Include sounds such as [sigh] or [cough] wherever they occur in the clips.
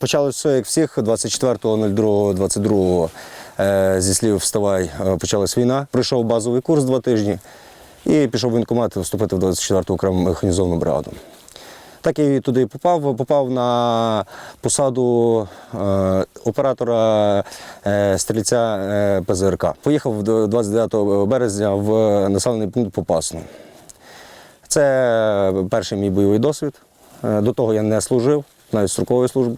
Почалося все як всіх 24.02.22 е, зі слів вставай, е, почалась війна. Пройшов базовий курс два тижні і пішов в воєнкомат вступити в 24-ту окрему механізовану бригаду. Так я туди попав. Попав на посаду е, оператора стрільця ПЗРК. Поїхав 29 березня в населений пункт Попасну. Це перший мій бойовий досвід. До того я не служив, навіть строкової служби.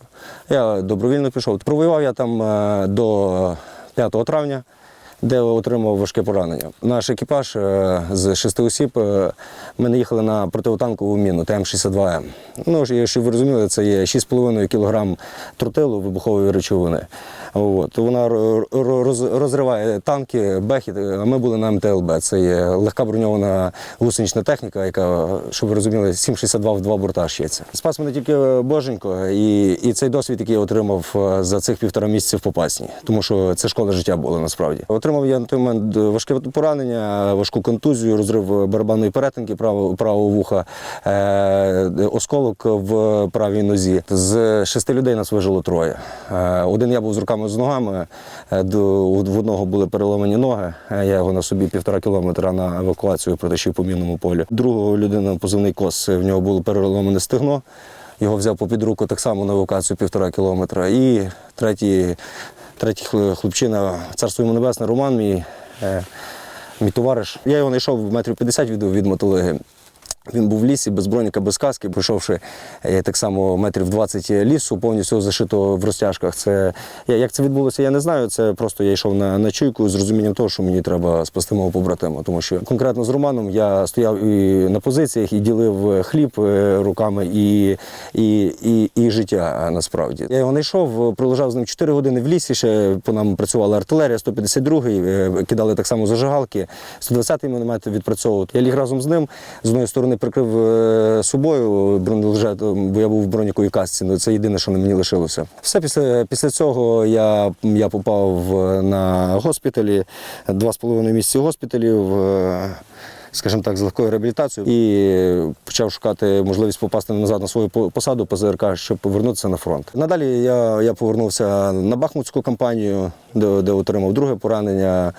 Я добровільно пішов. Провоював я там е, до 5 травня, де отримав важке поранення. Наш екіпаж е, з шести осіб е, ми не їхали на противотанкову міну ТМ-62М. Ну, щоб ви розуміли, це є 6,5 кг тротилу вибухової речовини. От. Вона ро- ро- роз- розриває танки, бехи, а ми були на МТЛБ. Це є легка броньована гусенична техніка, яка, щоб ви розуміли, 7,62 в два борта щеться. Спас мене тільки Боженько, і, і цей досвід, який я отримав е, за цих півтора місяця в Попасні, тому що це школа життя була насправді. Отримав я на той момент важке поранення, важку контузію, розрив барабанної перетинки правого, правого вуха, е, осколок в правій нозі. З шести людей нас вижило троє. Е, один я був з руками з ногами, е, в одного були переломані ноги. е, Я його на собі півтора кілометра на евакуацію протащив по мінному полю. Другого людина позивний кос, в нього було переломане стегно. Його взяв попід руку так само на евакуацію півтора кілометра. І третій, третій хлопчина, царство йому небесне, Роман, мій, е, мій товариш. Я його знайшов метрів 50 від, від мотолиги. Він був в лісі без броніка, без каски, пройшовши е, так само метрів 20 лісу, повністю зашито в розтяжках. Це як це відбулося, я не знаю. Це просто я йшов на, на чуйку з розумінням того, що мені треба спасти мого побратима. Тому що конкретно з Романом я стояв і на позиціях і ділив хліб е, руками і, і, і, і життя е, насправді. Я його знайшов, пролежав з ним 4 години в лісі. Ще по нам працювала артилерія, 152-й, е, кидали так само зажигалки, 120-й міномет відпрацьовував. Я ліг разом з ним. З одної сторони прикрив е, собою бронежилет, бо я був в броніковій касці. Ну, це єдине, що на мені лишилося. Все після, після цього я, я попав на госпіталі, два з половиною місяці госпіталів. е, Скажімо так, з легкою реабілітацією і почав шукати можливість попасти назад на свою по- посаду ПЗРК, щоб повернутися на фронт. Надалі я, я повернувся на Бахмутську кампанію, де, де отримав друге поранення.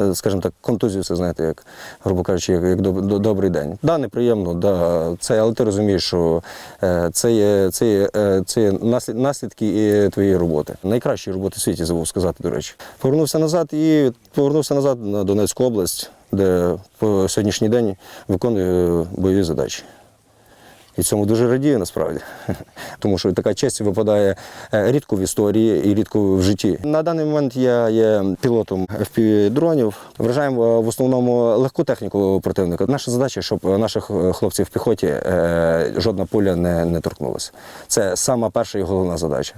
Е, Скажімо так, контузію, це знаєте, як, грубо кажучи, як, як доб- добрий день. Да, неприємно, да, це, але ти розумієш, що е, це є, це є, е, це є наслідки твоєї роботи. Найкращої роботи в світі забув сказати, до речі. Повернувся назад і повернувся назад на Донецьку область, де по сьогоднішній день виконую бойові задачі. І цьому дуже радію насправді, [laughs] тому що така честь випадає е, рідко в історії і рідко в житті. На даний момент я є пілотом FPV-дронів. Вражаємо е, в основному легку техніку противника. Наша задача, щоб наших е, хлопців в піхоті жодна пуля не, не торкнулася. Це сама перша і головна задача.